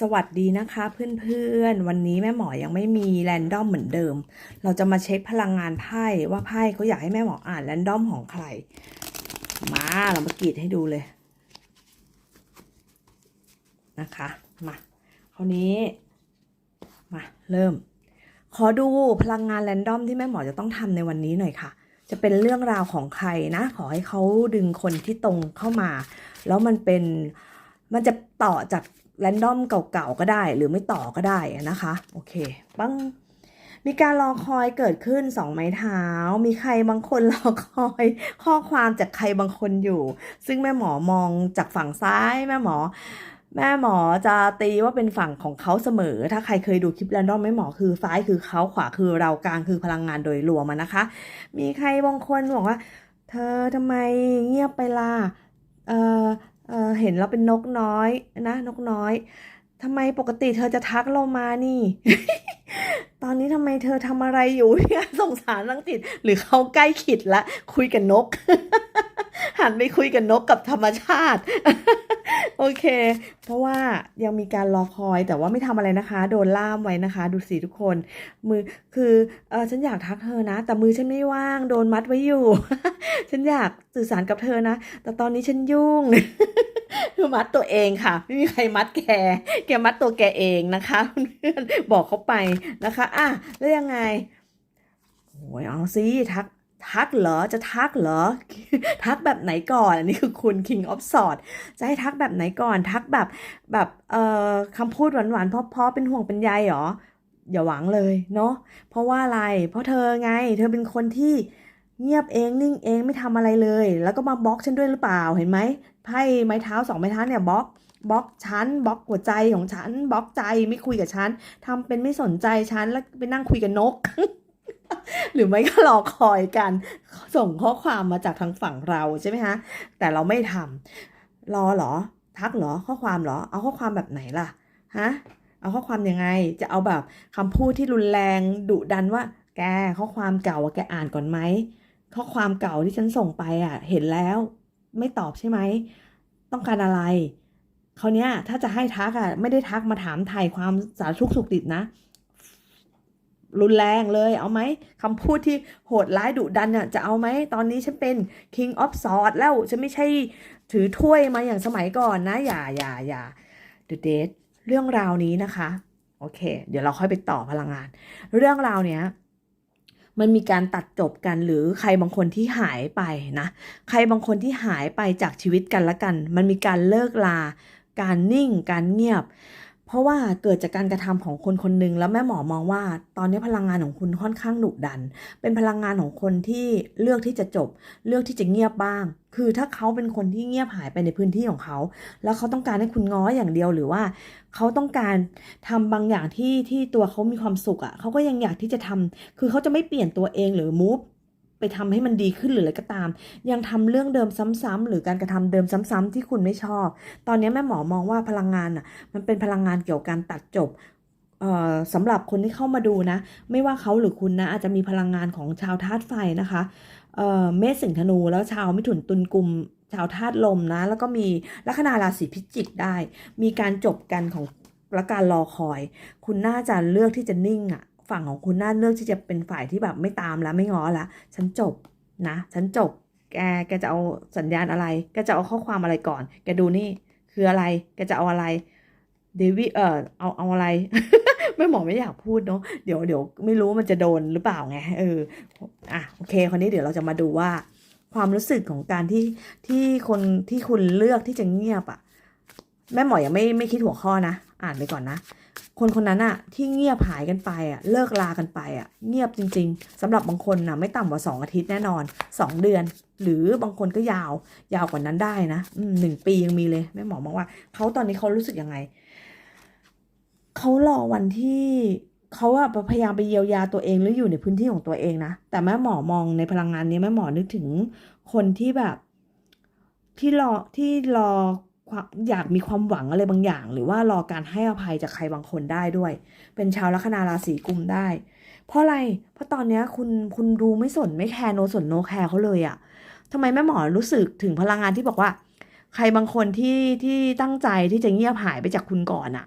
สวัสดีนะคะเพื่อนๆ วันนี้แม่หมอยังไม่มีแรนดอมเหมือนเดิม เราจะมาเช็คพลังงานไพ่ว่าไพ่เขาอยากให้แม่หมออ่านแรนดอมของใคร มาเรามากรีดให้ดูเลยนะคะมาคราวนี้มาเริ่ม ขอดูพลังงานแรนดอมที่แม่หมอจะต้องทำในวันนี้หน่อยค่ะจะเป็นเรื่องราวของใครนะ ขอให้เขาดึงคนที่ตรงเข้ามา แล้วมันเป็นมันจะต่อจาก แรนดอมเก่าๆก็ได้ หรือไม่ต่อก็ได้นะคะ โอเคปังมีการรอคอยเกิดขึ้นสองไม้เท้า มีใครบางคนรอคอย ข้อความจากใครบางคนอยู่ ซึ่งแม่หมอมองจากฝั่งซ้ายแม่หมอ แม่หมอจะตีว่าเป็นฝั่งของเขาเสมอ ถ้าใครเคยดูคลิปแรนดอมแม่หมอคือซ้ายคือเขาขวาคือเรากลางคือพลังงานโดยรวมอะนะคะ มีใครบางคนบอกว่า เธอทำไมเงียบไปล่ะ เห็นเราเป็นนกน้อยนะนกน้อยทำไมปกติเธอจะทักเรามานี่ ตอนนี้ทำไมเธอทำอะไรอยู่เนี่ยสงสารนังติด หรือเขาใกล้ขิดละ คุยกับนก หันไปคุยกับนกกับธรรมชาติ โอเค เพราะว่ายังมีการรอคอยแต่ว่าไม่ทำอะไรนะคะ โดนล่ามไว้นะคะ ดูสิทุกคน มือคือเออฉันอยากทักเธอนะ แต่มือฉันไม่ว่าง โดนมัดไว้อยู่ ฉันอยากสื่อสารกับเธอนะ แต่ตอนนี้ฉันยุ่งคือมัดตัวเองค่ะ ไม่มีใครมัดแก แกมัดตัวแกเองนะคะเพื่อนบอกเขาไปนะคะ อะแล้วยังไงโอ้ยเอาสิทัก ทักเหรอจะทักเหรอ ทักแบบไหนก่อน อันนี้คือคุณ King of Swords จะให้ทักแบบไหนก่อน ทักแบบแบบเอ่อคำพูดหวานๆเพราะๆเป็นห่วงเป็นใยเหรอ อย่าหวังเลยเนาะเพราะว่าอะไร เพราะเธอไง เธอเป็นคนที่เงียบเองนิ่งเองไม่ทำอะไรเลย แล้วก็มาบล็อกฉันด้วยหรือเปล่าเห็นไหมไพ่ไม้เท้าสองไม้เท้าเนี่ยบล็อกบล็อกฉันบล็อกหัวใจของฉันบล็อกใจไม่คุยกับฉันทำเป็นไม่สนใจฉันแล้วไปนั่งคุยกับนก หรือไม่ก็รอคอยกัน ส่งข้อความมาจากทางฝั่งเราใช่ไหมคะแต่เราไม่ทำรอเหรอ ทักเหรอข้อความเหรอ เอาข้อความแบบไหนล่ะฮะเอาข้อความยังไงจะเอาแบบคำพูดที่รุนแรงดุดันว่า แกข้อความเก่าอะแกอ่านก่อนไหมข้อความเก่าที่ฉันส่งไปอะ เห็นแล้ว ไม่ตอบใช่ไหมต้องการอะไรคราวเนี้ยถ้าจะให้ทักอะไม่ได้ทักมาถามไทยความสารทุกข์สุขดิบนะ รุนแรงเลย เอาไหมคำพูดที่โหดร้ายดุดันน่ะจะเอาไหมตอนนี้ฉันเป็น King of Swords แล้วฉันไม่ใช่ถือถ้วยมาอย่างสมัยก่อนนะ อย่าอย่าอย่า The Date เรื่องราวนี้นะคะ โอเค เดี๋ยวเราค่อยไปต่อพลังงาน เรื่องราวเนี้ยมันมีการตัดจบกันหรือใครบางคนที่หายไปนะ ใครบางคนที่หายไปจากชีวิตกันละกัน มันมีการเลิกลา การนิ่ง การเงียบ ราะว่าเกิดจากการกระทำของคนคนหนึ่งแล้วแม่หมอมองว่า ตอนนี้พลังงานของคุณค่อนข้างดุดัน เป็นพลังงานของคนที่เลือกที่จะจบ เลือกที่จะเงียบบ้าง คือถ้าเขาเป็นคนที่เงียบหายไปในพื้นที่ของเขา แล้วเขาต้องการให้คุณง้ออย่างเดียวหรือว่า เขาต้องการทำบางอย่างที่ที่ตัวเขามีความสุขอะ่ะเขาก็ยังอยากที่จะทำคือเขาจะไม่เปลี่ยนตัวเองหรือมูฟ ไปทำให้มันดีขึ้นหรืออะไรก็ตาม ยังทำเรื่องเดิมซ้ำๆหรือการกระทำเดิมซ้ำๆที่คุณไม่ชอบ ตอนนี้แม่หมอมองว่าพลังงานอะมันเป็นพลังงานเกี่ยวกับการตัดจบเอ่อสำหรับคนที่เข้ามาดูนะ ไม่ว่าเขาหรือคุณนะ อาจจะมีพลังงานของชาวธาตุไฟนะคะเอ่อเมษสิงห์ธนูแล้วชาวมิถุนตุลกุมชาวธาตุลมนะ แล้วก็มีลัคนาราศีพิจิกได้ มีการจบกันของและการรอคอย คุณน่าจะเลือกที่จะนิ่งอะ ฝั่งของคุณน่าเลือกที่จะเป็นฝ่ายที่แบบไม่ตามแล้วไม่ง้อแล้วฉันจบนะฉันจบ แกแกจะเอาสัญญาณอะไรแกจะเอาข้อความอะไรก่อน แกดูนี่คืออะไรแกจะเอาอะไรเดวิเออเอาเอาอะไรไม่หมอไม่อยากพูดเนาะเดี๋ยวเดี๋ยวไม่รู้มันจะโดนหรือเปล่าไงเอออะโอเคคราวนี้เดี๋ยวเราจะมาดูว่า ความรู้สึกของการที่ที่คนที่คุณเลือกที่จะเงียบอะแม่หมอยังไม่ไม่คิดหัวข้อนะ อ่านไปก่อนนะ คนคนนั้นอะที่เงียบหายกันไปอะเลิกลากันไปอะเงียบจริง ๆสำหรับบางคนนะไม่ต่ำกว่าสองอาทิตย์แน่นอนสองเดือน หรือบางคนก็ยาว ยาวกว่านั้นได้นะหนึ่งปียังมีเลยแม่หมอมองว่าเขาตอนนี้เขารู้สึกยังไงเขารอวันที่เขาอะพยายามไปเยียวยาตัวเองหรืออยู่ในพื้นที่ของตัวเองนะแต่แม่หมอมองในพลังงานนี้แม่หมอนึกถึงคนที่แบบ ที่รอที่รอ อยากมีความหวังอะไรบางอย่าง หรือว่ารอการให้อภัยจากใครบางคนได้ด้วย เป็นชาวลัคนาราศีกุมได้ เพราะอะไร เพราะตอนเนี้ยคุณคุณดูไม่สนไม่แคร์โนสนโนแคร์เขาเลยอะทำไมแม่หมอรู้สึกถึงพลังงานที่บอกว่า ใครบางคนที่ที่ตั้งใจที่จะเงียบหายไปจากคุณก่อนอะ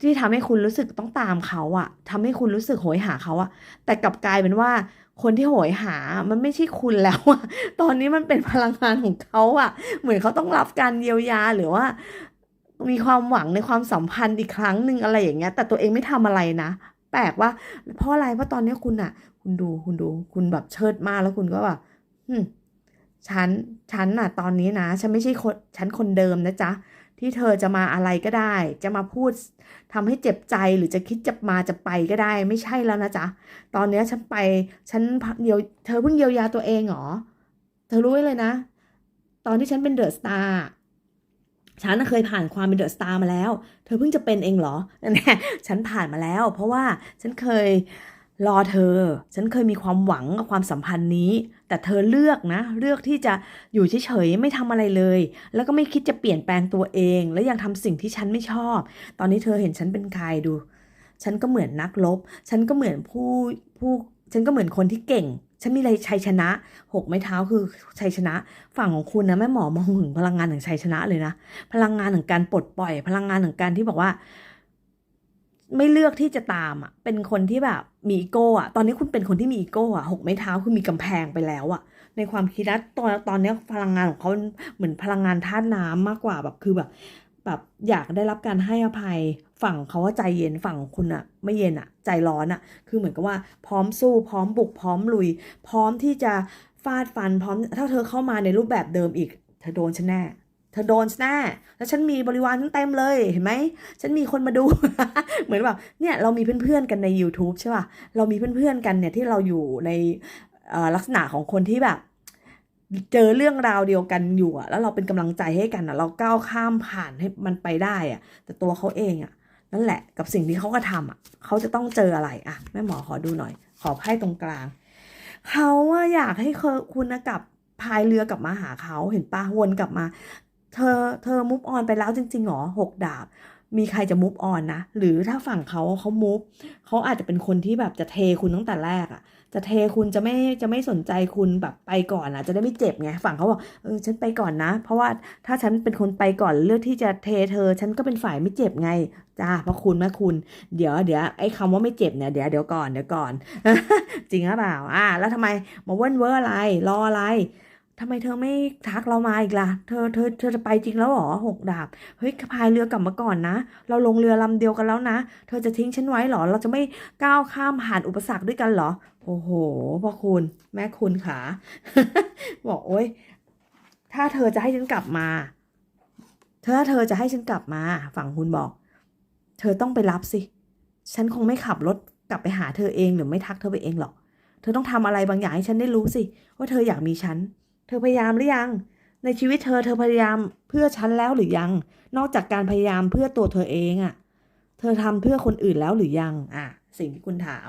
ที่ทำให้คุณรู้สึกต้องตามเขาอะทำให้คุณรู้สึกโหยหาเขาอะ แต่กลับกลายเป็นว่า คนที่โหยหา มันไม่ใช่คุณแล้วอะตอนนี้มันเป็นพลังงานของเขาอะเหมือนเขาต้องรับการเยียวยาหรือว่า มีความหวังในความสัมพันธ์อีกครั้งหนึ่งอะไรอย่างเงี้ย แต่ตัวเองไม่ทำอะไรนะ แปลกว่า เพราะอะไร เพราะตอนนี้คุณอะคุณดู คุณดู คุณแบบเชิดมากแล้วคุณก็แบบฉัน ฉันน่ะ ตอนนี้นะ ฉันไม่ใช่คน ฉันคนเดิมนะจ๊ะ ที่เธอจะมาอะไรก็ได้ จะมาพูดทำให้เจ็บใจหรือจะคิดจะมาจะไปก็ได้ ไม่ใช่แล้วนะจ๊ะ ตอนเนี้ยฉันไป ฉันเยียวเธอเพิ่งเยียวยาตัวเองเหรอ เธอรู้ไว้เลยนะ ตอนที่ฉันเป็นเดอะสตาร์ฉันน่ะเคยผ่านความเป็นเดอะสตาร์มาแล้ว เธอเพิ่งจะเป็นเองเหรอนั่นแหละฉันผ่านมาแล้ว เพราะว่าฉันเคย รอเธอ ฉันเคยมีความหวังกับความสัมพันธ์นี้ แต่เธอเลือกนะ เลือกที่จะอยู่เฉยๆ ไม่ทำอะไรเลย แล้วก็ไม่คิดจะเปลี่ยนแปลงตัวเอง และยังทำสิ่งที่ฉันไม่ชอบ ตอนนี้เธอเห็นฉันเป็นใครดู ฉันก็เหมือนนักรบฉันก็เหมือนผู้ผู้ฉันก็เหมือนคนที่เก่ง ฉันมีอะไรชัยชนะ หกไม้เท้าคือชัยชนะ ฝั่งของคุณนะแม่หมอมองถึงพลังงานของชัยชนะเลยนะ พลังงานของการปลดปล่อย พลังงานของการที่บอกว่า ไม่เลือกที่จะตามอะ เป็นคนที่แบบมีอีโก้อะ ตอนนี้คุณเป็นคนที่มีอีโก้อะหกไม้เท้าคือมีกำแพงไปแล้วอะ ในความคิดนะตอนตอนนี้พลังงานของเขาเหมือนพลังงานธาตุน้ำมากกว่าแบบคือแบบ แบบอยากได้รับการให้อภัยฝั่งเขาว่าใจเย็นฝั่งคุณอะ ไม่เย็นอะ ใจร้อนอะ คือเหมือนกับว่าพร้อมสู้พร้อมบุกพร้อมลุย พร้อมที่จะฟาดฟันพร้อมถ้าเธอเข้ามาในรูปแบบเดิมอีกเธอโดนฉันแน่ เธอโดนแน่แล้วฉันมีบริวารทั้งเต็มเลยเห็นไหม ฉันมีคนมาดู เหมือนแบบเนี่ยเรามีเพื่อนๆกันใน YouTube ใช่ป่ะ เรามีเพื่อนๆกันเนี่ยที่เราอยู่ในลักษณะของคนที่แบบ เจอเรื่องราวเดียวกันอยู่อะแล้วเราเป็นกำลังใจให้กันอะเราก้าวข้ามผ่านให้มันไปได้อะแต่ตัวเขาเองอะนั่นแหละกับสิ่งที่เขาก็ทำอะเขาจะต้องเจออะไรอะแม่หมอขอดูหน่อย ขอไพ่ตรงกลางเขาอะอยากให้คุณกลับพายเรือกลับมาหาเขาเห็นปะวนกลับมา เธอเธอมุฟออนไปแล้วจริงๆหรอหกดาบ มีใครจะมุฟออนนะ หรือถ้าฝั่งเขาเขามุฟเขาอาจจะเป็นคนที่แบบจะเทคุณตั้งแต่แรกอะจะเทคุณจะไม่จะไม่สนใจคุณแบบไปก่อนอะจะได้ไม่เจ็บไงฝั่งเขาบอกเออฉันไปก่อนนะ เพราะว่าถ้าฉันเป็นคนไปก่อนเลือกที่จะเทเธอ ฉันก็เป็นฝ่ายไม่เจ็บไงจ้าพระคุณแม่คุณเดี๋ยวเดี๋ยวไอ้คำว่าไม่เจ็บเนี่ยเดี๋ยวเดี๋ยวก่อนเดี๋ยวก่อน จริงหรือเปล่าอ่า แล้วทำไมมาเว้นเวอร์อะไรรออะไร ทำไมเธอไม่ทักเรามาอีกล่ะ เธอเธอเธอจะไปจริงแล้วหรอหกดาบ เฮ้ยพายเรือกลับมาก่อนนะ เราลงเรือลำเดียวกันแล้วนะ เธอจะทิ้งฉันไว้หรอ เราจะไม่ก้าวข้ามผ่านอุปสรรคด้วยกันหรอ โอ้โหพ่อคุณ แม่คุณขาบอกโอ๊ยถ้าเธอจะให้ฉันกลับมา ถ้าเธอจะให้ฉันกลับมา ฝั่งคุณบอก เธอต้องไปรับสิ ฉันคงไม่ขับรถกลับไปหาเธอเองหรือไม่ทักเธอไปเองหรอก เธอต้องทำอะไรบางอย่างให้ฉันได้รู้สิ ว่าเธออยากมีฉัน เธอพยายามหรือยัง ในชีวิตเธอเธอพยายามเพื่อฉันแล้วหรือยัง นอกจากการพยายามเพื่อตัวเธอเองอะ่ะ เธอทำเพื่อคนอื่นแล้วหรือยัง อะ สิ่งที่คุณถาม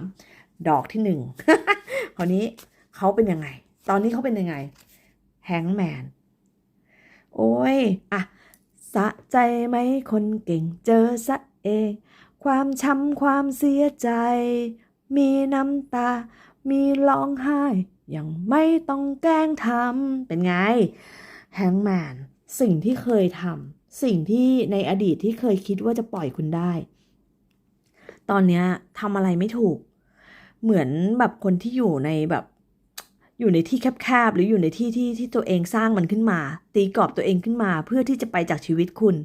ดอกที่หนึ่งคราวนี้เขาเป็นยังไง ตอนนี้เขาเป็นยังไง แฮงแมน โอ้ย อะ สะใจไหมคนเก่งเจอซะเอง ความช้ำความเสียใจ มีน้ำตา มีร้องไห้ ยังไม่ต้องแกล้งทำเป็นไงแฮงแมนสิ่งที่เคยทำสิ่งที่ในอดีตที่เคยคิดว่าจะปล่อยคุณได้ ตอนนี้ทำอะไรไม่ถูก เหมือนแบบคนที่อยู่ในแบบอยู่ในที่แคบๆหรืออยู่ในที่ที่ที่ตัวเองสร้างมันขึ้นมา ตีกรอบตัวเองขึ้นมาเพื่อที่จะไปจากชีวิตคุณ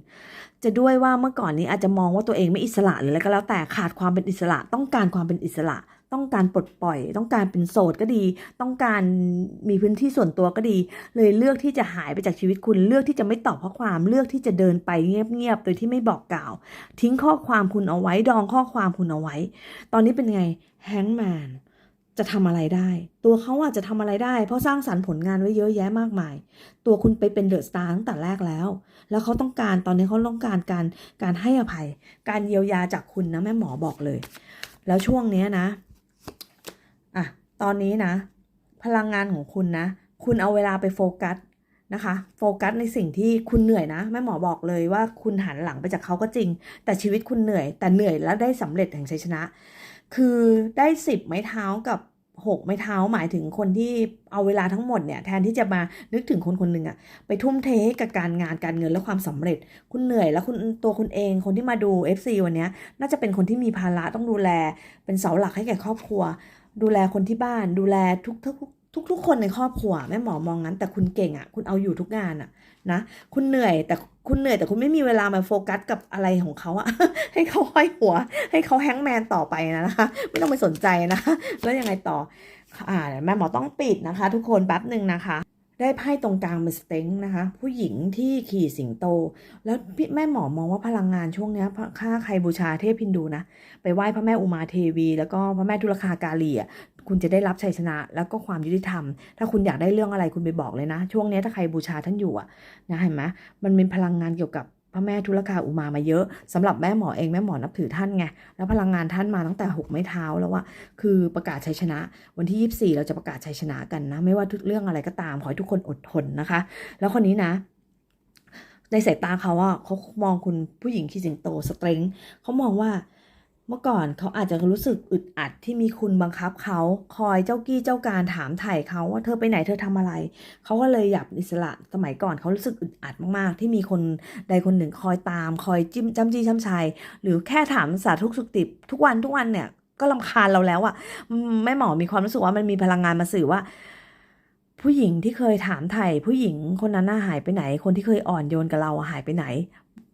จะด้วยว่าเมื่อก่อนนี้อาจจะมองว่าตัวเองไม่อิสระหรืออะไรก็แล้วแต่ขาดความเป็นอิสระต้องการความเป็นอิสระ ต้องการปลดปล่อย ต้องการเป็นโสดก็ดี ต้องการมีพื้นที่ส่วนตัวก็ดี เลยเลือกที่จะหายไปจากชีวิตคุณเลือกที่จะไม่ตอบข้อความเลือกที่จะเดินไปเงียบๆโดยที่ไม่บอกกล่าว ทิ้งข้อความคุณเอาไว้ดองข้อความคุณเอาไว้ ตอนนี้เป็นไงแฮงแมนจะทำอะไรได้ ตัวเขาอาจจะทำอะไรได้ เพราะสร้างสรรค์ผลงานไว้เยอะแยะมากมาย ตัวคุณไปเป็นเดอะสตาร์ตั้งแต่แรกแล้ว แล้วเขาต้องการตอนนี้เขาต้องการการการให้อภัย การเยียวยาจากคุณนะแม่หมอบอกเลย แล้วช่วงเนี้ยนะ ตอนนี้นะ พลังงานของคุณนะ คุณเอาเวลาไปโฟกัสนะคะ โฟกัสในสิ่งที่คุณเหนื่อยนะแม่หมอบอกเลยว่าคุณหันหลังไปจากเขาก็จริง แต่ชีวิตคุณเหนื่อย แต่เหนื่อยแล้วได้สำเร็จแห่งชัยชนะ คือได้สิบไม้เท้ากับหกไม้เท้าหมายถึงคนที่เอาเวลาทั้งหมดเนี่ยแทนที่จะมานึกถึงคนคนหนึ่งอะไปทุ่มเทให้กับการงานการเงินและความสำเร็จ คุณเหนื่อยแล้วคุณตัวคุณเองคนที่มาดู FC วันนี้น่าจะเป็นคนที่มีภาระต้องดูแล เป็นเสาหลักให้แก่ครอบครัว ดูแลคนที่บ้าน ดูแลทุกทุกทุกทุกคนในครอบครัวแม่หมอมองงั้น แต่คุณเก่งอะ่ะ คุณเอาอยู่ทุกงานอะ่ะนะคุณเหนื่อยแต่คุณเหนื่อยแต่คุณไม่มีเวลามาโฟกัสกับอะไรของเขาอะให้เขาห้อยหัว ให้เขาแฮงแมนต่อไปนะคะไม่ต้องไปสนใจนะคะแล้วยังไงต่ออ่าแม่หมอต้องปิดนะคะ ทุกคนแป๊บหนึ่งนะคะ ได้ไพ่ตรงกลางเป็นสเต็งนะคะ ผู้หญิงที่ขี่สิงโต แล้วพี่แม่หมอมองว่าพลังงานช่วงนี้ค่าใครบูชาเทพฮินดูนะ ไปไหว้พระแม่อุมาเทวี แล้วก็พระแม่ทุลคากาลีอะคุณจะได้รับชัยชนะ แล้วก็ความยุติธรรม ถ้าคุณอยากได้เรื่องอะไรคุณไปบอกเลยนะ ช่วงนี้ถ้าใครบูชาท่านอยู่อะนะเห็นไหมมันเป็นพลังงานเกี่ยวกับ ระแม่ทุลกาอุมามาเยอะสำหรับแม่หมอเองแม่หมอนับถือท่านไงแล้วพลังงานท่านมาตั้งแต่หกไม้เท้าแล้วว่าคือประกาศชัยชนะ วันที่ 24 เราจะประกาศชัยชนะกันนะ ไม่ว่าทุกเรื่องอะไรก็ตามขอให้ทุกคนอดทนนะคะ แล้วคนนี้นะในสายตาเขาอะเขามองคุณผู้หญิงที่สิงโตสเตรงเขามองว่า เมื่อก่อนเขาอาจจะรู้สึกอึดอัดที่มีคุณบังคับเขาคอยเจ้ากี้เจ้าการถามไถ่เขาว่าเธอไปไหนเธอทำอะไร เขาก็เลยอยากอิสระสมัยก่อนเขารู้สึกอึดอัดมากๆ ที่มีคนใดคนหนึ่งคอยตาม คอยจิ้มจ้ำจี้จ้ำชัยหรือแค่ถามสาทุกสุขติบทุกวันทุกวันเนี่ยก็ลำคาญเราแล้วอะแม่หมอมีความรู้สึกว่ามันมีพลังงานมาสื่อว่า ผู้หญิงที่เคยถามไถ่ผู้หญิงคนนั้นน่าหายไปไหน คนที่เคยอ่อนโยนกับเราหายไปไหน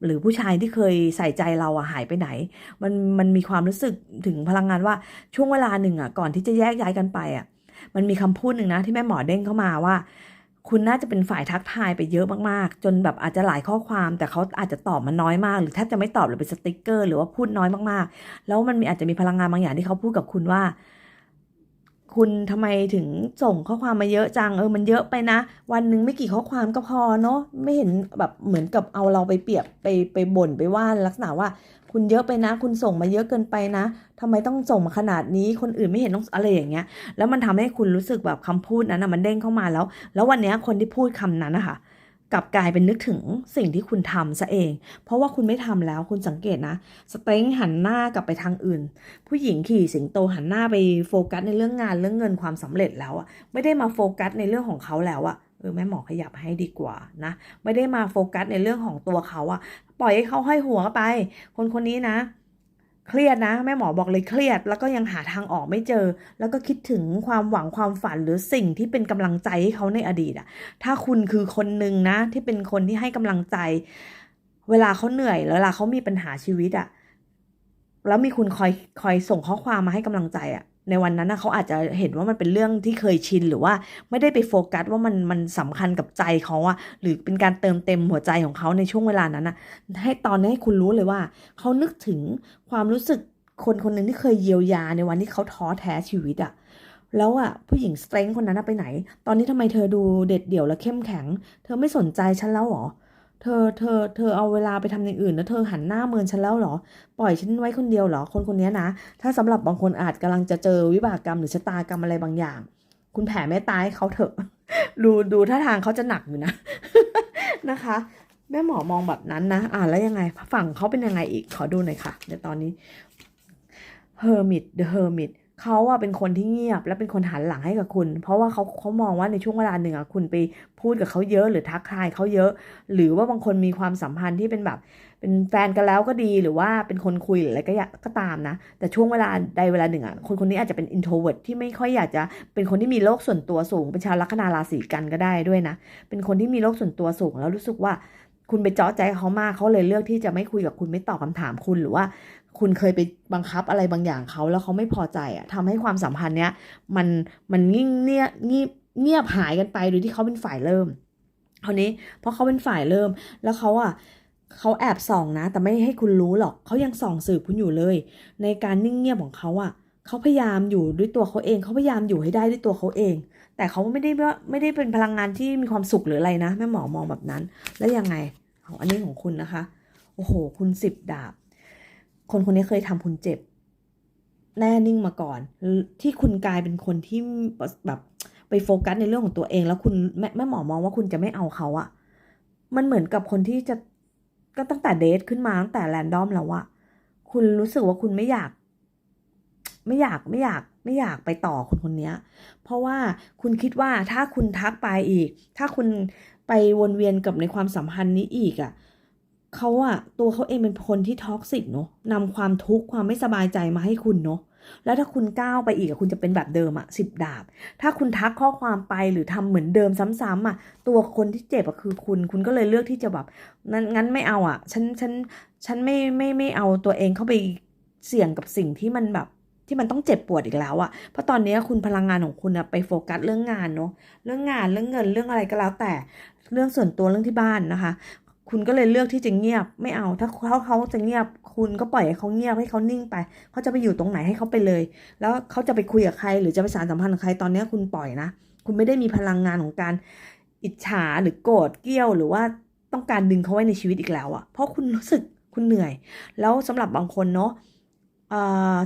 หรือผู้ชายที่เคยใส่ใจเราอะหายไปไหน มันมันมีความรู้สึกถึงพลังงานว่าช่วงเวลาหนึ่งอะก่อนที่จะแยกย้ายกันไปอะมันมีคำพูดหนึ่งนะที่แม่หมอเด้งเข้ามาว่า คุณน่าจะเป็นฝ่ายทักทายไปเยอะมากๆ จนแบบอาจจะหลายข้อความ แต่เขาอาจจะตอบมาน้อยมาก หรือแทบจะไม่ตอบหรือเป็นสติ๊กเกอร์ หรือว่าพูดน้อยมากๆ แล้วมันมีอาจจะมีพลังงานบางอย่างที่เขาพูดกับคุณว่า คุณทำไมถึงส่งข้อความมาเยอะจังเออมันเยอะไปนะ วันหนึ่งไม่กี่ข้อความก็พอเนาะไม่เห็นแบบเหมือนกับเอาเราไปเปรียบไปไปบ่นไปว่าลักษณะว่า คุณเยอะไปนะ คุณส่งมาเยอะเกินไปนะทำไมต้องส่งมาขนาดนี้คนอื่นไม่เห็นต้องอะไรอย่างเงี้ย แล้วมันทำให้คุณรู้สึกแบบคำพูดนั้นนะมันเด้งเข้ามาแล้ว แล้ววันนี้คนที่พูดคำนั้นนะคะ กลับกลายเป็นนึกถึงสิ่งที่คุณทำซะเอง เพราะว่าคุณไม่ทำแล้วคุณสังเกตนะสเต็งหันหน้ากลับไปทางอื่น ผู้หญิงขี่สิงโตหันหน้าไปโฟกัสในเรื่องงานเรื่องเงินความสำเร็จแล้วอะไม่ได้มาโฟกัสในเรื่องของเขาแล้วอะเออแม่หมอขยับให้ดีกว่านะไม่ได้มาโฟกัสในเรื่องของตัวเขาอะปล่อยให้เขาห้อยหัวไป คนคนนี้นะ เครียดนะ แม่หมอบอกเลยเครียด แล้วก็ยังหาทางออกไม่เจอ แล้วก็คิดถึงความหวังความฝันหรือสิ่งที่เป็นกำลังใจให้เขาในอดีตอะถ้าคุณคือคนหนึ่งนะ ที่เป็นคนที่ให้กำลังใจ เวลาเขาเหนื่อยแล้วเวลาเขามีปัญหาชีวิตอะแล้วมีคุณคอยคอยส่งข้อความมาให้กำลังใจอะ ในวันนั้นนะเขาอาจจะเห็นว่ามันเป็นเรื่องที่เคยชินหรือว่าไม่ได้ไปโฟกัสว่ามันมันสำคัญกับใจเขาอะหรือเป็นการเติมเต็มหัวใจของเขาในช่วงเวลานั้นอะให้ตอนนี้ให้คุณรู้เลยว่าเขานึกถึงความรู้สึกคนคนหนึ่งที่เคยเยียวยาในวันที่เขาท้อแท้ชีวิตอะแล้วอะผู้หญิงสเตรงคนนั้นไปไหน ตอนนี้ทำไมเธอดูเด็ดเดี่ยวและเข้มแข็ง เธอไม่สนใจฉันแล้วหรอ เธอ เธอ เธอเอาเวลาไปทำอย่างอื่นแล้วเธอหันหน้าเมินฉันแล้วเหรอ ปล่อยฉันไว้คนเดียวเหรอ คนคนนี้นะ ถ้าสำหรับบางคนอาจกำลังจะเจอวิบากกรรมหรือชะตากรรมอะไรบางอย่าง คุณแผ่เมตตาให้เขาเถอะ ดูดูท่าทางเขาจะหนักอยู่นะ นะคะ แม่หมอมองแบบนั้นนะ อ่าแล้วยังไง ฝั่งเขาเป็นยังไงอีก ขอดูหน่อยค่ะเดี๋ยวตอนนี้ Hermit The Hermit เขาอะเป็นคนที่เงียบ และเป็นคนหันหลังให้กับคุณ เพราะว่าเขาเขามองว่าในช่วงเวลาหนึ่งอะคุณไปพูดกับเขาเยอะ หรือทักทายเขาเยอะ หรือว่าบางคนมีความสัมพันธ์ที่เป็นแบบ เป็นแฟนกันแล้วก็ดีหรือว่าเป็นคนคุยหรืออะไรก็ยากก็ตามนะ แต่ช่วงเวลาใดเวลาหนึ่งอะคนคนนี้อาจจะเป็น introvert ที่ไม่ค่อยอยากจะเป็นคนที่มีโลกส่วนตัวสูง เป็นชาวลัคนาราศีกันก็ได้ด้วยนะ เป็นคนที่มีโลกส่วนตัวสูงแล้วรู้สึกว่าคุณไปเจาะใจเขามากเขาเลยเลือกที่จะไม่คุยกับคุณไม่ตอบคำถามคุณหรือว่า คุณเคยไปบังคับอะไรบางอย่างเขาแล้วเขาไม่พอใจอะทำให้ความสัมพันธ์เนี้ยมันมันยิ่งเงียเงียบเงียบหายกันไปโดยที่เขาเป็นฝ่ายเริ่มคราวนี้เพราะเขาเป็นฝ่ายเริ่มแล้วเขาอะเขาแอบส่องนะ แต่ไม่ให้คุณรู้หรอกเขายังส่องสืบคุณอยู่เลย ในการนิ่งเงียบของเขาอะเขาพยายามอยู่ด้วยตัวเขาเองเขาพยายามอยู่ให้ได้ด้วยตัวเขาเอง แต่เขาไม่ได้ว่าไม่ได้เป็นพลังงานที่มีความสุขหรืออะไรนะแม่หมอมองแบบนั้น แล้วยังไงเอาอันนี้ของคุณนะคะ โอ้โห คุณสิบดาบ คนคนนี้เคยทำคุณเจ็บ แน่นิ่งมาก่อน ที่คุณกลายเป็นคนที่แบบไปโฟกัสในเรื่องของตัวเอง แล้วคุณแม่แม่หมอมองว่าคุณจะไม่เอาเขาอะมันเหมือนกับคนที่จะก็ตั้งแต่เดทขึ้นมาตั้งแต่แรนดอมแล้วอะคุณรู้สึกว่าคุณไม่อยาก ไม่อยากไม่อยากไม่อยากไปต่อคนคนนี้เพราะว่าคุณคิดว่าถ้าคุณทักไปอีก ถ้าคุณไปวนเวียนกับในความสัมพันธ์นี้อีกอะ่ะ เขาอะตัวเขาเองเป็นคนที่ท็อกซิกเนาะนำความทุกข์ความไม่สบายใจมาให้คุณเนาะแล้วถ้าคุณก้าวไปอีกอะคุณจะเป็นแบบเดิมอะสิบดาบ ถ้าคุณทักข้อความไปหรือทำเหมือนเดิมซ้ำๆอะตัวคนที่เจ็บอะคือคุณ คุณก็เลยเลือกที่จะแบบนั้นงั้นไม่เอาอะฉันฉันฉันไม่ไม่ไม่เอาตัวเองเข้าไปเสี่ยงกับสิ่งที่มันแบบที่มันต้องเจ็บปวดอีกแล้วอะเพราะตอนนี้คุณพลังงานของคุณอะไปโฟกัสเรื่องงานเนาะเรื่องงานเรื่องเงินเรื่องอะไรก็แล้วแต่เรื่องส่วนตัวเรื่องที่บ้านนะคะ คุณก็เลยเลือกที่จะเงียบไม่เอา ถ้าเขาเขาจะเงียบ คุณก็ปล่อยให้เขาเงียบให้เขานิ่งไปเขาจะไปอยู่ตรงไหนให้เขาไปเลย แล้วเขาจะไปคุยกับใคร หรือจะไปสารสัมพันธ์กับใครตอนนี้คุณปล่อยนะ คุณไม่ได้มีพลังงานของการอิจฉาหรือโกรธเกี้ยว หรือว่าต้องการดึงเขาไว้ในชีวิตอีกแล้วอะเพราะคุณรู้สึกคุณเหนื่อย แล้วสำหรับบางคนเนาะ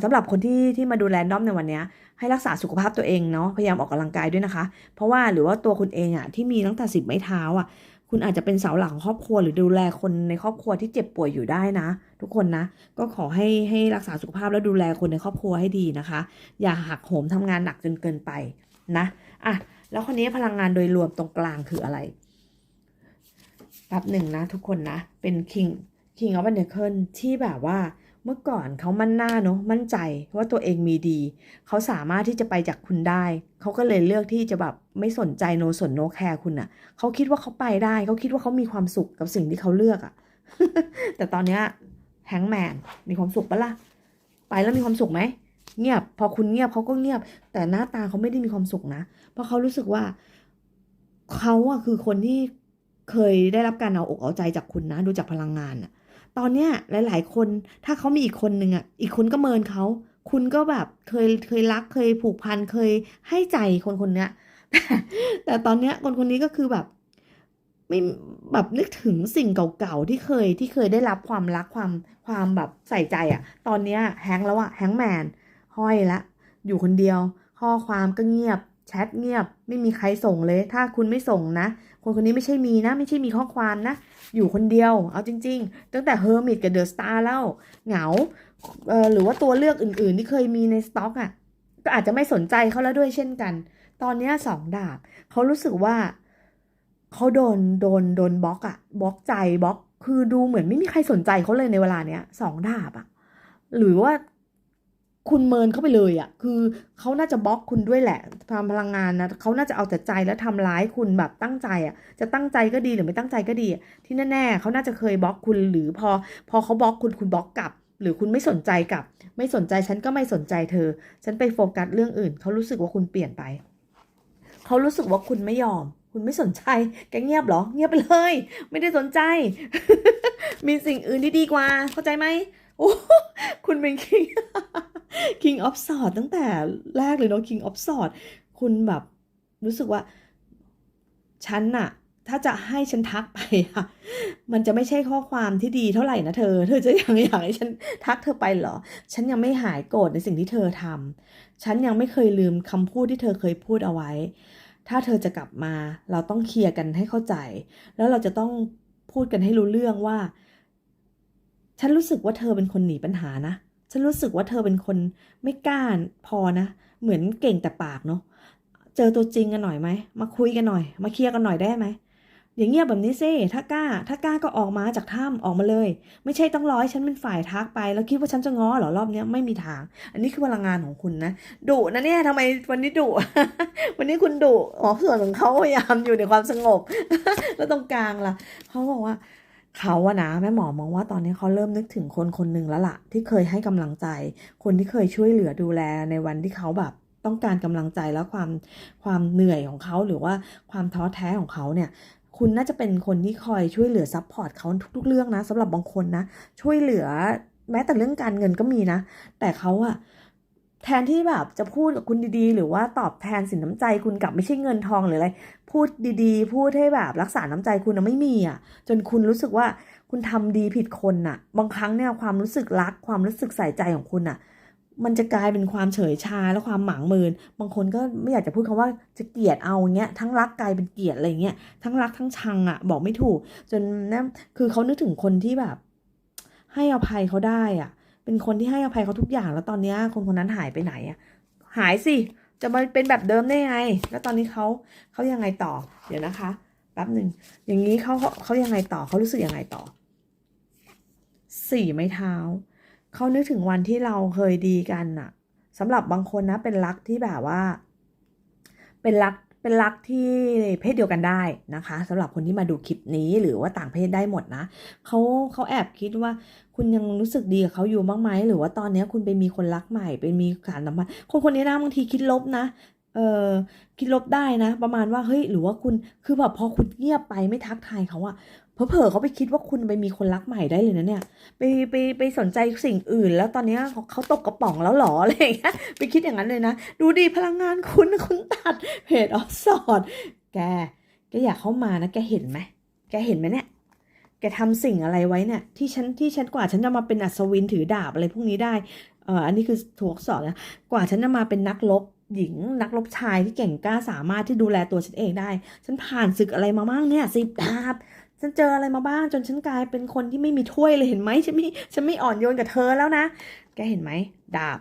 สำหรับคนที่ที่มาดูแลด้อมในวันนี้ให้รักษาสุขภาพตัวเองเนาะพยายามออกกำลังกายด้วยนะคะ เพราะว่าหรือว่าตัวคุณเองอะที่มีตั้งแต่สิบไม้เท้าอะ คุณอาจจะเป็นเสาหลักของครอบครัวหรือดูแลคนในครอบครัวที่เจ็บป่วยอยู่ได้นะ ทุกคนนะ ก็ขอให้ให้รักษาสุขภาพและดูแลคนในครอบครัวให้ดีนะคะ อย่าหักโหมทำงานหนักจนเกินไปนะอะแล้วคนนี้พลังงานโดยรวมตรงกลางคืออะไรแป๊บหนึ่งนะทุกคนนะ เป็น king king of pentacles ที่แบบว่า เมื่อก่อนเขามั่นหน้าเนอะมั่นใจว่าตัวเองมีดี เขาสามารถที่จะไปจากคุณได้ เขาก็เลยเลือกที่จะแบบไม่สนใจโนสนโนแคร์คุณอะ่ะ เขาคิดว่าเขาไปได้ เขาคิดว่าเขามีความสุขกับสิ่งที่เขาเลือกอะ่ะ แต่ตอนเนี้ยแฮงแมนมีความสุขปะล่ะ ไปแล้วมีความสุขไหมเงียบ พอคุณเงียบเขาก็เงียบ แต่หน้าตาเขาไม่ได้มีความสุขนะ เพราะเขารู้สึกว่าเขาอะคือคนที่เคยได้รับการเอาอกเอาใจจากคุณนะ ดูจากพลังงานอะ ตอนเนี้ยหลาย ๆ คนถ้าเขามีอีกคนหนึ่งอะ อีกคนก็เมินเขา คุณก็แบบเคยเคยรักเคยผูกพันเคยให้ใจคนคนเนี้ยแต่ตอนเนี้ยคนคนนี้ก็คือแบบ ไม่แบบนึกถึงสิ่งเก่าๆที่เคยที่เคยได้รับความรักความความแบบใส่ใจอะ ตอนเนี้ยแฮงแล้วอะแฮงแมนห้อยละ อยู่คนเดียว ข้อความก็เงียบแชทเงียบ ไม่มีใครส่งเลย ถ้าคุณไม่ส่งนะ คนคนนี้ไม่ใช่มีนะ ไม่ใช่มีข้อความนะ อยู่คนเดียว เอาจริง ๆ ตั้งแต่เฮอร์มิตกับเดอะสตาร์แล้ว เหงาเออหรือว่าตัวเลือกอื่นๆ ที่เคยมีในสต็อกอะ ก็อาจจะไม่สนใจเขาแล้วด้วยเช่นกัน ตอนนี้สองดาบ เขารู้สึกว่าเขาโดนโดนโดนบล็อกอะบล็อกใจบล็อก คือดูเหมือนไม่มีใครสนใจเขาเลยในเวลาเนี้ยสองดาบอะหรือว่า คุณเมินเข้าไปเลยอะคือเขาน่าจะบล็อกคุณด้วยแหละทำพลังงานนะเขาน่าจะเอาแต่ใจแล้วทำร้ายคุณแบบตั้งใจอะจะตั้งใจก็ดีหรือไม่ตั้งใจก็ดี ที่แน่ๆเขาน่าจะเคยบล็อกคุณหรือพอ พอเขาบล็อกคุณคุณบล็อกกลับ หรือคุณไม่สนใจกลับ ไม่สนใจฉันก็ไม่สนใจเธอ ฉันไปโฟกัสเรื่องอื่นเขารู้สึกว่าคุณเปลี่ยนไปเขารู้สึกว่าคุณไม่ยอม คุณไม่สนใจ แกเงียบเหรอ เงียบไปเลย ไม่ได้สนใจ มีสิ่งอื่นที่ดีกว่า เข้าใจไหมโอ้คุณเป็น king king of swords ตั้งแต่แรกเลยเนาะ king of swords คุณแบบรู้สึกว่า ฉันน่ะ ถ้าจะให้ฉันทักไปอะมันจะไม่ใช่ข้อความที่ดีเท่าไหร่นะเธอ เธอจะยังอยากให้ฉันทักเธอไปเหรอ ฉันยังไม่หายโกรธในสิ่งที่เธอทำฉันยังไม่เคยลืมคำพูดที่เธอเคยพูดเอาไว้ ถ้าเธอจะกลับมา เราต้องเคลียร์กันให้เข้าใจ แล้วเราจะต้องพูดกันให้รู้เรื่องว่า ฉันรู้สึกว่าเธอเป็นคนหนีปัญหานะ ฉันรู้สึกว่าเธอเป็นคนไม่กล้าพอนะ เหมือนเก่งแต่ปากเนาะ เจอตัวจริงกันหน่อยไหม มาคุยกันหน่อย มาเคลียร์กันหน่อยได้ไหม อย่างเงียบแบบนี้สิ ถ้ากล้า ถ้ากล้าก็ออกมาจากถ้ำออกมาเลย ไม่ใช่ต้องร้อยฉันเป็นฝ่ายทักไป แล้วคิดว่าฉันจะง้อหรอรอบเนี้ยไม่มีทาง อันนี้คือพลังงานของคุณนะ ดุนะเนี่ยทำไมวันนี้ดุ วันนี้คุณดุ อ๋อส่วนของเขาพยายามอยู่ในความสงบ แล้วตรงกลางล่ะ เขาบอกว่า เขาอะนะแม่หมอมองว่าตอนนี้เขาเริ่มนึกถึงคนคนหนึ่งแล้วล่ะ ที่เคยให้กำลังใจ คนที่เคยช่วยเหลือดูแลในวันที่เขาแบบต้องการกำลังใจแล้วความความเหนื่อยของเขาหรือว่าความท้อแท้ของเขาเนี่ยคุณน่าจะเป็นคนที่คอยช่วยเหลือซัพพอร์ตเขาทุกๆ เรื่องนะสำหรับบางคนนะ ช่วยเหลือแม้แต่เรื่องการเงินก็มีนะ แต่เขาอะ แทนที่แบบจะพูดกับคุณดีๆ หรือว่าตอบแทนสินน้ำใจคุณกลับไม่ใช่เงินทองหรืออะไร พูดดีๆ พูดให้แบบรักษาน้ำใจคุณนะไม่มีอะ จนคุณรู้สึกว่าคุณทำดีผิดคนน่ะ บางครั้งเนี่ยความรู้สึกรักความรู้สึกใส่ใจของคุณน่ะ มันจะกลายเป็นความเฉยชาและความหมางเมิน บางคนก็ไม่อยากจะพูดคำว่าจะเกลียดเอาอย่างเงี้ย ทั้งรักกลายเป็นเกลียดอะไรเงี้ย ทั้งรักทั้งชังอะ บอกไม่ถูก จนนั่นคือเขานึกถึงคนที่แบบ ให้อภัยเขาได้อะ เป็นคนที่ให้อภัยเขาทุกอย่าง แล้วตอนนี้คนคนนั้นหายไปไหนอะหายสิ จะมาเป็นแบบเดิมได้ไง แล้วตอนนี้เขาเขายังไงต่อ เดี๋ยวนะคะ แป๊บหนึ่ง อย่างนี้เขาเขาเขายังไงต่อ เขารู้สึกยังไงต่อ สี่ไม้เท้า เขานึกถึงวันที่เราเคยดีกันน่ะสำหรับบางคนนะ เป็นรักที่แบบว่า เป็นรัก เป็นรักที่เพศเดียวกันได้นะคะสำหรับคนที่มาดูคลิปนี้หรือว่าต่างเพศได้หมดนะเขาเขาแอบคิดว่าคุณยังรู้สึกดีกับเขาอยู่บ้างไหมหรือว่าตอนนี้คุณไปมีคนรักใหม่ไปมีการสัมพันธ์คนคนนี้นะบางทีคิดลบนะเออคิดลบได้นะ ประมาณว่าเฮ้ยหรือว่าคุณคือแบบพอคุณเงียบไปไม่ทักทายเขาอะ เผลอๆเขาไปคิดว่าคุณไปมีคนรักใหม่ได้เลยนะเนี่ย ไปไปไปสนใจสิ่งอื่น แล้วตอนนี้เขาตกกระป๋องแล้วหรออะไรอย่างเงี้ยไปคิดอย่างนั้นเลยนะ ดูดีพลังงานคุณคุณตัดเพจออฟสอดแกแกอยากเข้ามานะ แกเห็นไหมแกเห็นไหมเนี่ยแกทำสิ่งอะไรไว้เนี่ยที่ฉันที่ฉันกว่าฉันจะมาเป็นอัศวินถือดาบอะไรพวกนี้ได้เอ่ออันนี้คือถูกสอนนะกว่าฉันจะมาเป็นนักรบหญิงนักรบชายที่เก่งกล้าสามารถที่ดูแลตัวฉันเองได้ ฉันผ่านศึกอะไรมาบ้างเนี่ยสิบดาบ ฉันเจออะไรมาบ้างจนฉันกลายเป็นคนที่ไม่มีถ้วยเลยเห็นไหมฉันไม่ฉันไม่อ่อนโยนกับเธอแล้วนะ แกเห็นไหมดาบ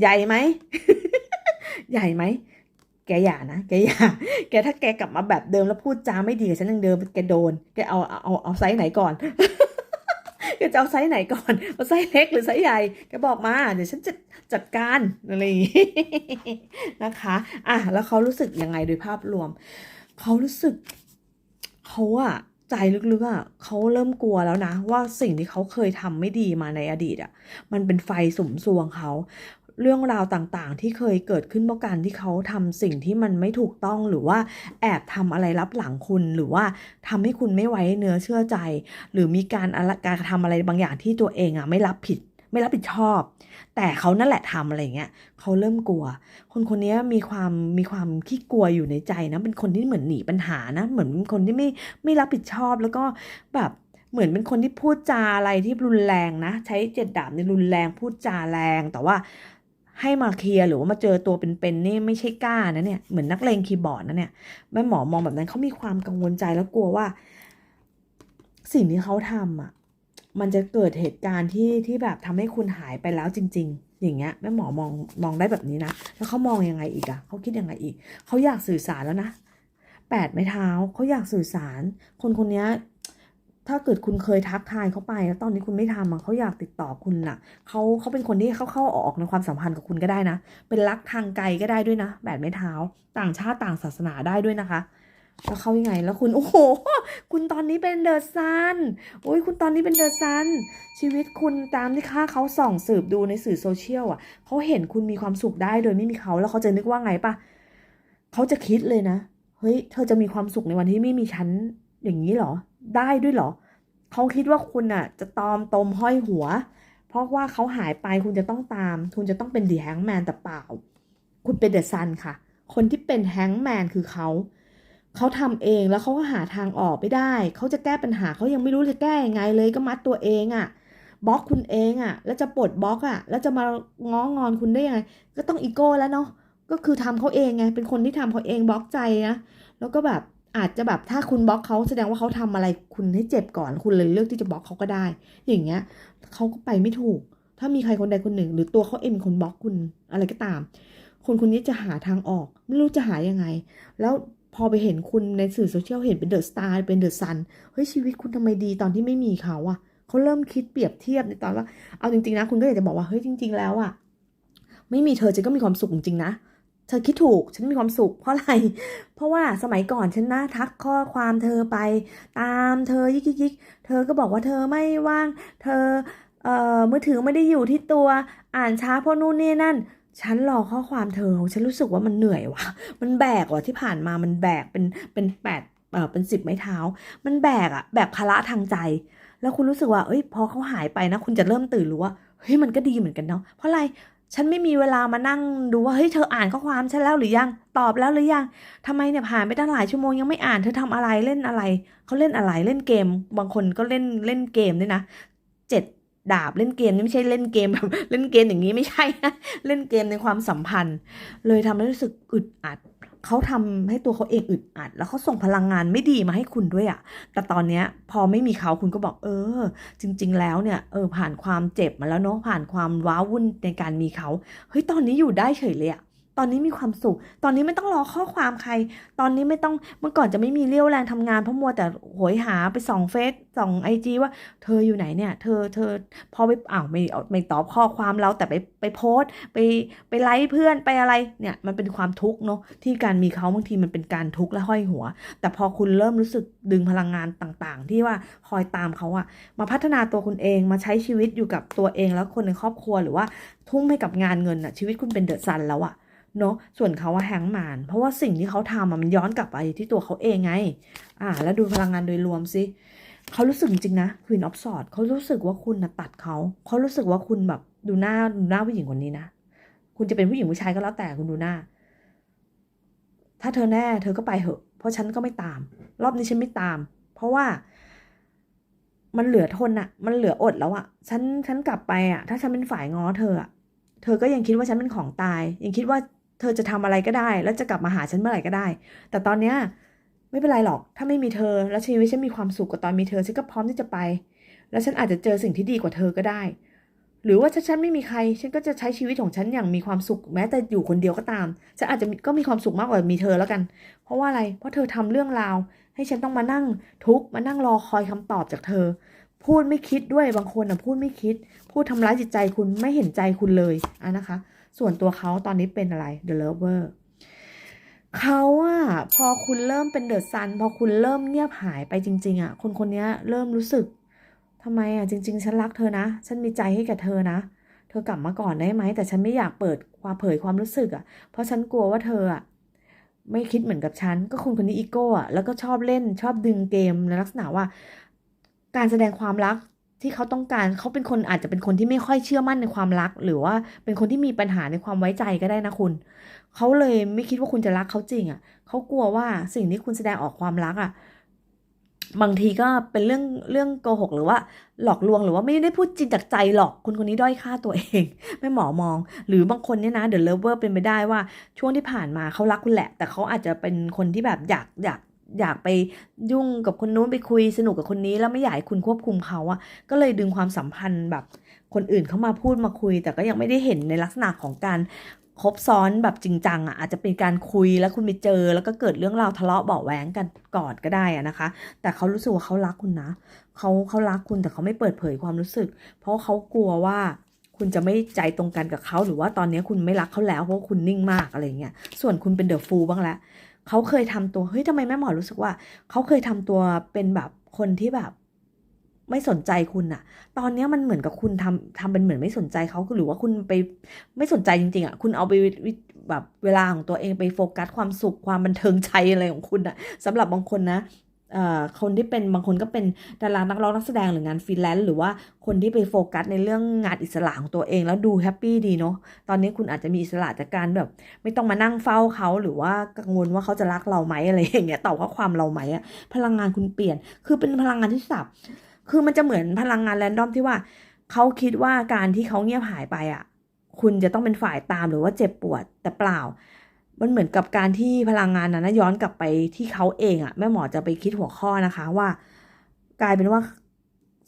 ใหญ่ไหม ใหญ่ไหม แกอย่านะ แกอย่า แกถ้าแกกลับมาแบบเดิมแล้วพูดจาไม่ดีกับฉันยังเดิมแกโดน แกเอาเอาเอาเอาไซส์ไหนก่อน แกจะเอาไซส์ไหนก่อนเอาไซส์เล็กหรือไซส์ใหญ่ แกบอกมา เดี๋ยวฉันจะจัดการอะไรอย่างงี้นะคะ อะแล้วเขารู้สึกยังไงโดยภาพรวม เขารู้สึกเขาอะ ใจลึกๆอะเขาเริ่มกลัวแล้วนะ ว่าสิ่งที่เขาเคยทำไม่ดีมาในอดีตอะมันเป็นไฟสุมสวงเขาเรื่องราวต่างๆ ที่เคยเกิดขึ้นเพราะการที่เขาทำสิ่งที่มันไม่ถูกต้องหรือว่าแอบทำอะไรลับหลังคุณหรือว่าทำให้คุณไม่ไว้เนื้อเชื่อใจ หรือมีการอะไรการทำอะไรบางอย่างที่ตัวเองอะไม่รับผิด ไม่รับผิดชอบ แต่เขานั่นแหละทำอะไรเงี้ยเขาเริ่มกลัว คนคนนี้มีความมีความขี้กลัวอยู่ในใจนะเป็นคนที่เหมือนหนีปัญหานะ เหมือนเป็นคนที่ไม่ไม่รับผิดชอบแล้วก็แบบเหมือนเป็นคนที่พูดจาอะไรที่รุนแรงนะ ใช้เจ็ดดาบในรุนแรงพูดจาแรงแต่ว่าให้มาเคลียร์หรือว่ามาเจอตัวเป็นๆนี่ไม่ใช่กล้านะเนี่ยเหมือนนักเลงคีย์บอร์ดนะเนี่ยแม่หมอมองแบบนั้นเขามีความกังวลใจแล้วกลัวว่า สิ่งที่เขาทำอะ มันจะเกิดเหตุการณ์ที่ที่แบบทำให้คุณหายไปแล้วจริง ๆ อย่างเงี้ยแม่หมอมองมองได้แบบนี้นะแล้วเขามองยังไงอีกอะเขาคิดยังไงอีกเขาอยากสื่อสารแล้วนะแปดไม้เท้าเขาอยากสื่อสาร คนคนนี้ถ้าเกิดคุณเคยทักทายเขาไปแล้วตอนนี้คุณไม่ทำอะเขาอยากติดต่อคุณน่ะเขาเขาเป็นคนที่เข้าเข้าออกในความสัมพันธ์กับคุณก็ได้นะ เป็นรักทางไกลก็ได้ด้วยนะแปดไม้เท้า ต่างชาติต่างศาสนาได้ด้วยนะคะ แล้วเขายังไง แล้วคุณ โอ้โห คุณตอนนี้เป็นเดอะซันโอ้ยคุณตอนนี้เป็นเดอะซัน ชีวิตคุณตามที่ค่าเขาส่องสืบดูในสื่อโซเชียลอะ เขาเห็นคุณมีความสุขได้โดยไม่มีเขา แล้วเขาจะนึกว่าไงปะเขาจะคิดเลยนะ เฮ้ย เธอจะมีความสุขในวันที่ไม่มีฉัน อย่างนี้เหรอ ได้ด้วยเหรอ เขาคิดว่าคุณอะ จะตอมตมห้อยหัว เพราะว่าเขาหายไปคุณจะต้องตาม คุณจะต้องเป็นดีแฮงแมนแต่เปล่า คุณเป็นเดอะซันค่ะ คนที่เป็นแฮงแมนคือเขา เขาทำเองแล้วเขาก็หาทางออกไม่ได้ เขาจะแก้ปัญหาเขายังไม่รู้จะแก้ยังไงเลยก็มัดตัวเองอะ่ะบล็อกคุณเองอะ่ะ แล้วจะปลดบล็อกอะ่ะ แล้วจะมาง้องอนคุณได้ยังไง ก็ต้องอีโก้แล้วเนาะก็คือทำเขาเองไงเป็นคนที่ทำเขาเองบล็อกใจนะแล้วก็แบบอาจจะแบบถ้าคุณบล็อกเขาแสดงว่าเขาทำอะไรคุณให้เจ็บก่อนคุณเลยเลือกที่จะบล็อกเขาก็ได้ อย่างเงี้ยเขาก็ไปไม่ถูก ถ้ามีใครคนใดคนหนึ่ง หรือตัวเขาเองเป็นคนบล็อกคุณอะไรก็ตาม คนคนนี้จะหาทางออก ไม่รู้จะหายังไง แล้ว พอไปเห็นคุณในสื่อโซเชียลเห็นเป็นเดอะสตาร์เป็นเดอะซันเฮ้ยชีวิตคุณทำไมดีตอนที่ไม่มีเขาอะเขาเริ่มคิดเปรียบเทียบในตอนว่าเอาจริงๆนะคุณก็อยากจะบอกว่าเฮ้ยจริง ๆ แล้วอะไม่มีเธอฉันก็มีความสุขจริงๆนะเธอคิดถูก ฉันมีความสุขเพราะอะไร เพราะว่าสมัยก่อนฉันนะทักข้อความเธอไป ตามเธอยิกยิกยิกเธอก็บอกว่าเธอไม่ว่าง เธอเอ่อมือถือไม่ได้อยู่ที่ตัว อ่านช้าเพราะนู่นนี่นั่น ฉันรอข้อความเธอ ฉันรู้สึกว่ามันเหนื่อยว่ะ มันแบกว่ะที่ผ่านมามันแบกเป็นเป็นแปดเอ่อเป็นสิบไม้เท้า มันแบกอะแบกภาระทางใจ แล้วคุณรู้สึกว่า เอ้ยพอเขาหายไปนะ คุณจะเริ่มตื่นรู้ว่าเฮ้ยมันก็ดีเหมือนกันเนาะเพราะอะไรฉันไม่มีเวลามานั่งดูว่าเฮ้ยเธออ่านข้อความฉันแล้วหรือยังตอบแล้วหรือยังทำไมเนี่ยผ่านไปตั้งหลายชั่วโมงยังไม่อ่านเธอทำอะไรเล่นอะไรเขาเล่นอะไรเล่นเกม บางคนก็เล่นเล่นเกมด้วยนะเจ็ด ดาบเล่นเกมนี่ไม่ใช่เล่นเกมแบบเล่นเกมอย่างนี้ไม่ใช่นะเล่นเกมในความสัมพันธ์ เลยทำให้รู้สึกอึดอัดเขาทำให้ตัวเขาเองอึดอัด แล้วเขาส่งพลังงานไม่ดีมาให้คุณด้วยอะแต่ตอนเนี้ยพอไม่มีเขาคุณก็บอกเออ จริง ๆ แล้วเนี่ยเออผ่านความเจ็บมาแล้วเนาะผ่านความว้าวุ่นในการมีเขาเฮ้ยตอนนี้อยู่ได้เฉยเลยอะ ตอนนี้มีความสุข ตอนนี้ไม่ต้องรอข้อความใคร ตอนนี้ไม่ต้องเมื่อก่อนจะไม่มีเรี่ยวแรงทำงานเพราะมัวแต่โหยหาไปส่องเฟซส่องไอจีว่า เธออยู่ไหนเนี่ย เธอเธอพอไปอ้าวไม่ไม่ตอบข้อความเราแต่ไปไปโพสไปไปไลค์เพื่อนไปอะไรเนี่ยมันเป็นความทุกข์เนาะที่การมีเขาบางทีมันเป็นการทุกข์และห้อยหัว แต่พอคุณเริ่มรู้สึกดึงพลังงานต่างๆ ที่ว่าคอยตามเขาอะมาพัฒนาตัวคุณเองมาใช้ชีวิตอยู่กับตัวเองแล้วคนในครอบครัวหรือว่าทุ่มให้กับงานเงินอะชีวิตคุณเป็นเดอะซันแล้วอะ เนาะส่วนเขาว่าแฮงก์แมนเพราะว่าสิ่งที่เขาทำมันย้อนกลับไปที่ตัวเขาเองไง อ่า แล้วดูพลังงานโดยรวมสิเขารู้สึกจริงนะ Queen of Swords เขารู้สึกว่าคุณนะตัดเขาเขารู้สึกว่าคุณแบบดูหน้าดูหน้าผู้หญิงคนนี้นะ คุณจะเป็นผู้หญิงผู้ชายก็แล้วแต่คุณดูหน้า ถ้าเธอแน่ เธอก็ไปเหอะ เพราะฉันก็ไม่ตาม รอบนี้ฉันไม่ตาม เพราะว่า มันเหลือทนอะมันเหลืออดแล้วอะฉันฉันกลับไปอะถ้าฉันเป็นฝ่ายง้อเธออะเธอก็ยังคิดว่าฉันเป็นของตาย ยังคิดว่า เธอจะทำอะไรก็ได้ แล้วจะกลับมาหาฉันเมื่อไหร่ก็ได้ แต่ตอนเนี้ยไม่เป็นไรหรอก ถ้าไม่มีเธอ แล้วชีวิตฉันมีความสุขกว่าตอนมีเธอฉันก็พร้อมที่จะไป แล้วฉันอาจจะเจอสิ่งที่ดีกว่าเธอก็ได้ หรือว่าถ้าฉันไม่มีใคร ฉันก็จะใช้ชีวิตของฉันอย่างมีความสุข แม้แต่อยู่คนเดียวก็ตาม ฉันอาจจะก็มีความสุขมากกว่ามีเธอแล้วกัน เพราะว่าอะไร เพราะเธอทำเรื่องราว ให้ฉันต้องมานั่งทุกข์มานั่งรอคอยคำตอบจากเธอ พูดไม่คิดด้วยบางคนอะพูดไม่คิด พูดทำร้ายจิตใจคุณไม่เห็นใจคุณเลยอะนะคะ ส่วนตัวเขาตอนนี้เป็นอะไร The Lover เขาอะพอคุณเริ่มเป็นเดอะซันพอคุณเริ่มเงียบหายไปจริง ๆอะคนคนนี้เริ่มรู้สึกทำไมอะจริง ๆ ฉันรักเธอนะ ฉันมีใจให้กับเธอนะ เธอกลับมาก่อนได้ไหม แต่ฉันไม่อยากเปิดความเผยความรู้สึกอะเพราะฉันกลัวว่าเธออะไม่คิดเหมือนกับฉัน ก็คนคนนี้อีโก้อะแล้วก็ชอบเล่นชอบดึงเกมในลักษณะว่า การแสดงความรัก ที่เขาต้องการเขาเป็นคนอาจจะเป็นคนที่ไม่ค่อยเชื่อมั่นในความรัก หรือว่าเป็นคนที่มีปัญหาในความไว้ใจก็ได้นะคุณ เขาเลยไม่คิดว่าคุณจะรักเขาจริงอะ่ะเขากลัวว่าสิ่งที่คุณแสดงออกความรักอะ่ะบางทีก็เป็นเรื่องเรื่องโกหกหรือว่า หลอกลวงหรือว่าไม่ได้พูดจริงจากใจหรอกคนคนนี้ด้อยค่าตัวเองไม่หมอมอง หรือบางคนเนี่ยนะเดอะเลเวอร์เป็นไปได้ว่าช่วงที่ผ่านมาเขารักคุณแหละ แต่เขาอาจจะเป็นคนที่แบบอยากอยาก อยากไปยุ่งกับคนนู้นไปคุยสนุกกับคนนี้ แล้วไม่อยากให้คุณควบคุมเขาอะก็เลยดึงความสัมพันธ์แบบคนอื่นเข้ามาพูดมาคุย แต่ก็ยังไม่ได้เห็นในลักษณะของการคบซ้อนแบบจริงจังอะอาจจะเป็นการคุยแล้วคุณไปเจอ แล้วก็เกิดเรื่องราวทะเลาะเบาแหวงกันก่อนก็ได้อะนะคะ แต่เขารู้สึกว่าเขารักคุณนะเขาเขารักคุณแต่เขาไม่เปิดเผยความรู้สึก เพราะเขากลัวว่าคุณจะไม่ใจตรงกันกับเขาหรือว่าตอนนี้คุณไม่รักเขาแล้วเพราะคุณนิ่งมากอะไรเงี้ยส่วนคุณเป็นเดอะฟูลบ้างแล้ว เขาเคยทำตัวเฮ้ยทำไมแม่หมอรู้สึกว่า เขาเคยทำตัวเป็นแบบคนที่แบบ ไม่สนใจคุณอะตอนเนี้ยมันเหมือนกับคุณทำทำเป็นเหมือนไม่สนใจเขาหรือว่าคุณไปไม่สนใจจริงๆอะคุณเอาไปวิแบบเวลาของตัวเองไปโฟกัสความสุขความบันเทิงใจอะไรของคุณอะสำหรับบางคนนะ คนที่เป็นบางคนก็เป็นดารานักร้องนักแสดงหรืองานฟรีแลนซ์หรือว่าคนที่ไปโฟกัสในเรื่องงานอิสระของตัวเองแล้วดูแฮปปี้ดีเนาะตอนนี้คุณอาจจะมีอิสระจากการแบบ ไม่ต้องมานั่งเฝ้าเขาหรือว่ากังวลว่าเขาจะรักเราไหมอะไรอย่างเงี้ยตอบข้อความเราไหมอะพลังงานคุณเปลี่ยน คือเป็นพลังงานที่สับคือมันจะเหมือนพลังงานแรนดอมที่ว่าเขาคิดว่าการที่เขาเงียบหายไปอะคุณจะต้องเป็นฝ่ายตามหรือว่าเจ็บปวดแต่เปล่า มันเหมือนกับการที่พลังงานนั้นะย้อนกลับไปที่เขาเองอะแม่หมอจะไปคิดหัวข้อนะคะว่า กลายเป็นว่า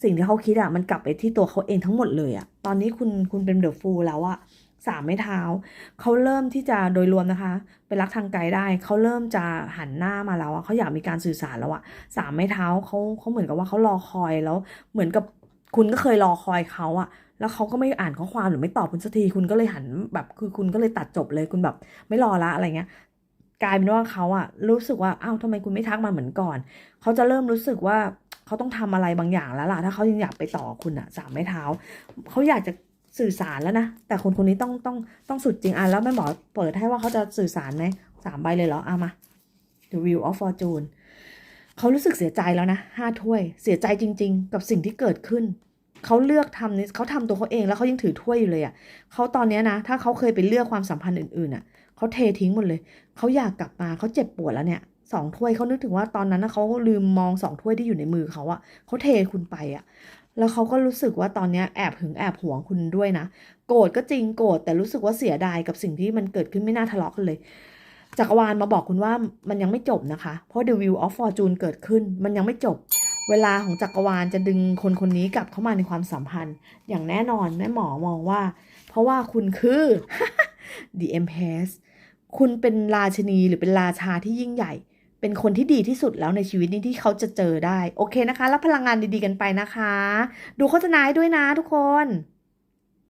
สิ่งที่เขาคิดอะมันกลับไปที่ตัวเขาเองทั้งหมดเลยอะตอนนี้คุณคุณเป็นเดอะฟูลแล้วอะสามไม้เท้าเขาเริ่มที่จะโดยรวมนะคะเป็นรักทางไกลได้เขาเริ่มจะหันหน้ามาแล้วอะเขาอยากมีการสื่อสารแล้วอะสามไม้เท้าเขาเขาเหมือนกับว่าเขารอคอยแล้ว เหมือนกับคุณก็เคยรอคอยเขาอะ แล้วเขาก็ไม่อ่านข้อความหรือไม่ตอบคุณสักทีคุณก็เลยหันแบบคือคุณก็เลยตัดจบเลยคุณแบบไม่รอละอะไรเงี้ยกลายเป็นว่าเขาอะรู้สึกว่าอ้าวทำไมคุณไม่ทักมาเหมือนก่อน เขาจะเริ่มรู้สึกว่าเขาต้องทำอะไรบางอย่างแล้วล่ะ ถ้าเขายังอยากไปต่อคุณอะสามไม้เท้า เขาอยากจะสื่อสารแล้วนะ แต่คนคนนี้ต้องต้องต้องสุดจริงอะแล้วแม่หมอเปิดให้ว่าเขาจะสื่อสารไหมสามใบเลยเหรอเอามา The Wheel of Fortune เขารู้สึกเสียใจแล้วนะห้าถ้วย เสียใจจริง ๆ กับสิ่งที่เกิดขึ้น เขาเลือกทำนี่เขาทำตัวเขาเองแล้วเขายังถือถ้วยอยู่เลยอะ่ะเขาตอนเนี้ยนะ ถ้าเขาเคยไปเลือกความสัมพันธ์อื่นๆอะเขาเททิ้งหมดเลย เขาอยากกลับมาเขาเจ็บปวดแล้วเนี่ยสองถ้วยเขานึกถึงว่าตอนนั้นนะเขาลืมมองสองถ้วยที่อยู่ในมือเขาอะเขาเทคุณไปอะแล้วเขาก็รู้สึกว่าตอนนี้แอบหึงแอบหวงคุณด้วยนะ โกรธก็จริงโกรธแต่รู้สึกว่าเสียดายกับสิ่งที่มันเกิดขึ้นไม่น่าทะเลาะกันเลย จักรวาลมาบอกคุณว่ามันยังไม่จบนะคะ เพราะ The Wheel of Fortune เกิดขึ้นมันยังไม่จบ เวลาของจักรวาลจะดึงคนคนนี้กลับเข้ามาในความสัมพันธ์ อย่างแน่นอนแม่หมอมองว่า เพราะว่าคุณคือ The Empress คุณเป็นราชนีหรือเป็นราชาที่ยิ่งใหญ่ เป็นคนที่ดีที่สุดแล้วในชีวิตนี้ที่เขาจะเจอได้ โอเคนะคะ รับพลังงานดีๆกันไปนะคะ ดูโฆษณาให้ด้วยนะทุกคน